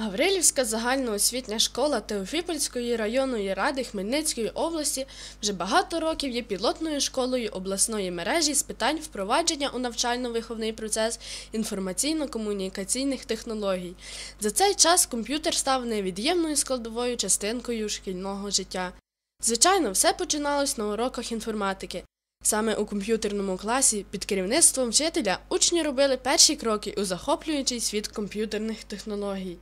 Гаврилівська загальноосвітня школа Теофіпольської районної ради Хмельницької області вже багато років є пілотною школою обласної мережі з питань впровадження у навчально-виховний процес інформаційно-комунікаційних технологій. За цей час комп'ютер став невід'ємною складовою частинкою шкільного життя. Звичайно, все починалось на уроках інформатики. Саме у комп'ютерному класі під керівництвом вчителя учні робили перші кроки у захоплюючий світ комп'ютерних технологій.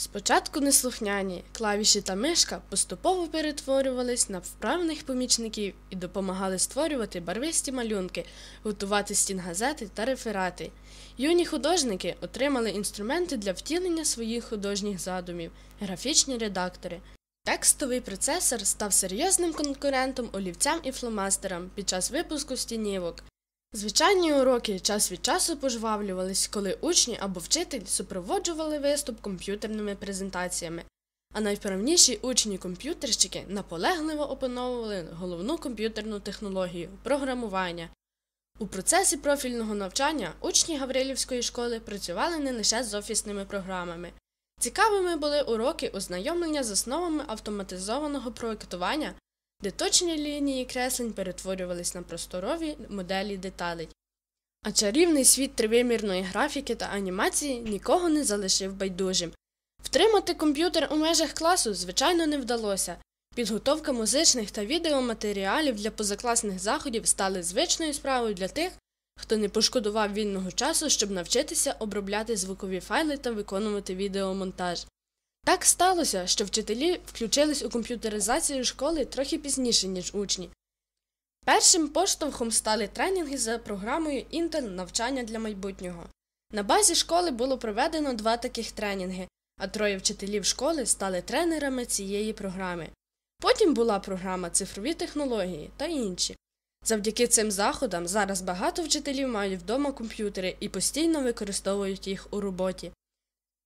Спочатку неслухняні клавіші та мишка поступово перетворювались на вправних помічників і допомагали створювати барвисті малюнки, готувати стінгазети та реферати. Юні художники отримали інструменти для втілення своїх художніх задумів, графічні редактори. Текстовий процесор став серйозним конкурентом олівцям і фломастерам під час випуску стінівок. Звичайні уроки час від часу пожвавлювались, коли учні або вчитель супроводжували виступ комп'ютерними презентаціями, а найвправніші учні-комп'ютерщики наполегливо опановували головну комп'ютерну технологію програмування. У процесі профільного навчання учні Гаврилівської школи працювали не лише з офісними програмами. Цікавими були уроки ознайомлення з основами автоматизованого проєктування де точні лінії креслень перетворювались на просторові моделі деталей. А чарівний світ тривимірної графіки та анімації нікого не залишив байдужим. Втримати комп'ютер у межах класу, звичайно, не вдалося. Підготовка музичних та відеоматеріалів для позакласних заходів стали звичною справою для тих, хто не пошкодував вільного часу, щоб навчитися обробляти звукові файли та виконувати відеомонтаж. Так сталося, що вчителі включились у комп'ютеризацію школи трохи пізніше, ніж учні. Першим поштовхом стали тренінги за програмою Intel навчання для майбутнього. На базі школи було проведено два таких тренінги, а троє вчителів школи стали тренерами цієї програми. Потім була програма цифрові технології та інші. Завдяки цим заходам зараз багато вчителів мають вдома комп'ютери і постійно використовують їх у роботі.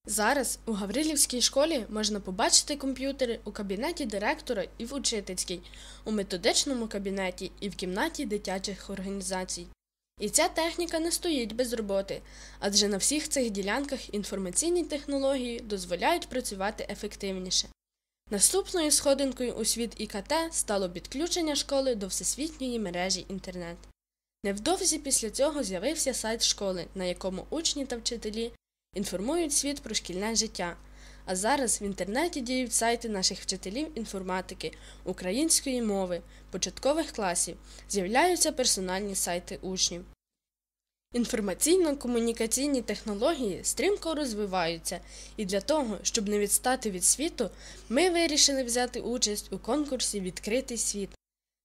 Зараз у Гаврилівській школі можна побачити комп'ютери у кабінеті директора і в учительській, у методичному кабінеті і в кімнаті дитячих організацій. І ця техніка не стоїть без роботи, адже на всіх цих ділянках інформаційні технології дозволяють працювати ефективніше. Наступною сходинкою у світ ІКТ стало підключення школи до всесвітньої мережі інтернет. Невдовзі після цього з'явився сайт школи, на якому учні та вчителі інформують світ про шкільне життя. А зараз в інтернеті діють сайти наших вчителів інформатики, української мови, початкових класів, з'являються персональні сайти учнів. Інформаційно-комунікаційні технології стрімко розвиваються, і для того, щоб не відстати від світу, ми вирішили взяти участь у конкурсі Відкритий світ.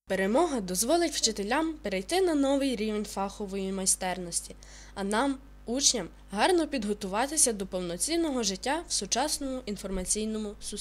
Перемога дозволить вчителям перейти на новий рівень фахової майстерності, а нам, учням гарно підготуватися до повноцінного життя в сучасному інформаційному суспільстві.